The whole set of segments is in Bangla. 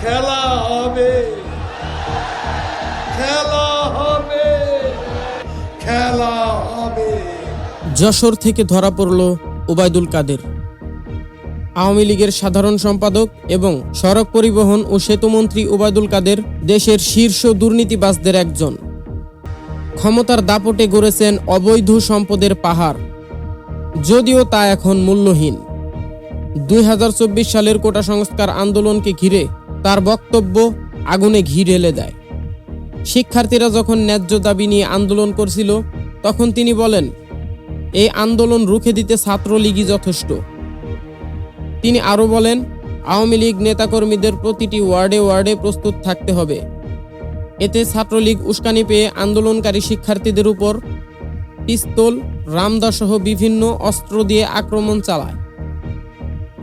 খেলা হবে। খেলা হবে। খেলা হবে। যশোর থেকে ধরা পড়ল ওবায়দুল কাদের। আওয়ামী লীগের সাধারণ সম্পাদক এবং সড়ক পরিবহন ও সেতুমন্ত্রী ওবায়দুল কাদের দেশের শীর্ষ দুর্নীতিবাজদের একজন। ক্ষমতার দাপটে গড়েছেন অবৈধ সম্পদের পাহাড়। যদিও তা এখন মূল্যহীন। দুই হাজার চব্বিশ সালের কোটা সংস্কার আন্দোলনকে ঘিরে তার বক্তব্য আগুনে ঘি ঢেলে দেয়। শিক্ষার্থীরা যখন ন্যায্য দাবি নিয়ে আন্দোলন করছিল, তখন তিনি বলেন, এই আন্দোলন রুখে দিতে ছাত্রলীগই যথেষ্ট। তিনি আরও বলেন, আওয়ামী লীগ নেতাকর্মীদের প্রতিটি ওয়ার্ডে ওয়ার্ডে প্রস্তুত থাকতে হবে। এতে ছাত্রলীগ উস্কানি পেয়ে আন্দোলনকারী শিক্ষার্থীদের উপর পিস্তল, রামদাসহ বিভিন্ন অস্ত্র দিয়ে আক্রমণ চালায়।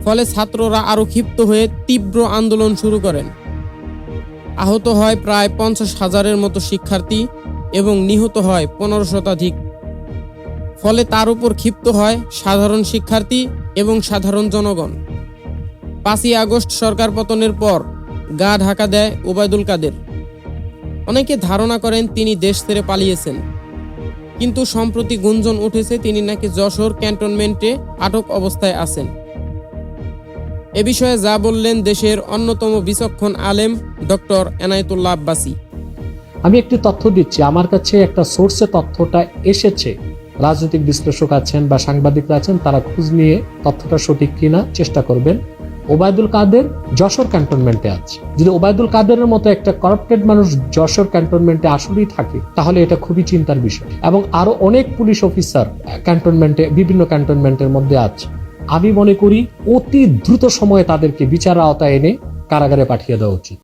ফলে ছাত্ররা আরও ক্ষিপ্ত হয়ে তীব্র আন্দোলন শুরু করেন। আহত হয় প্রায় পঞ্চাশ হাজারের মতো শিক্ষার্থী এবং নিহত হয় পনেরো শতাধিক। ফলে তার উপর ক্ষিপ্ত হয় সাধারণ শিক্ষার্থী এবং সাধারণ জনগণ। পাঁচই আগস্ট সরকার পতনের পর গা ঢাকা দেয় ওবায়দুল কাদের। অনেকে ধারণা করেন তিনি দেশ ছেড়ে পালিয়েছেন। কিন্তু সম্প্রতি গুঞ্জন উঠেছে তিনি নাকি যশোর ক্যান্টনমেন্টে আটক অবস্থায় আছেন। এ বিষয়ে যা বললেন দেশের অন্যতম বিচক্ষণ আলেম ডক্টর এনায়েতুল্লাহ আব্বাসী। আমি একটি তথ্য দিচ্ছি। আমার কাছে একটা সোর্সে তথ্যটা এসেছে। রাজনৈতিক বিশ্লেষক আছেন বা সাংবাদিকরা আছেন, তারা খোঁজ নিয়ে তথ্যটা সঠিক কিনা চেষ্টা করবেন। ওবায়দুল কাদের যশোর ক্যান্টনমেন্টে আছে। যদি ওবায়দুল কাদেরের মতো একটা করাপ্টেড মানুষ যশোর ক্যান্টনমেন্টে আসলেই থাকে, তাহলে এটা খুবই চিন্তার বিষয়। এবং আরও অনেক পুলিশ অফিসার ক্যান্টনমেন্টে, বিভিন্ন ক্যান্টনমেন্টের মধ্যে আছে। আমি মনে করি অতি দ্রুত সময়ে তাদেরকে বিচার আওতায় এনে কারাগারে পাঠিয়ে দেওয়া উচিত।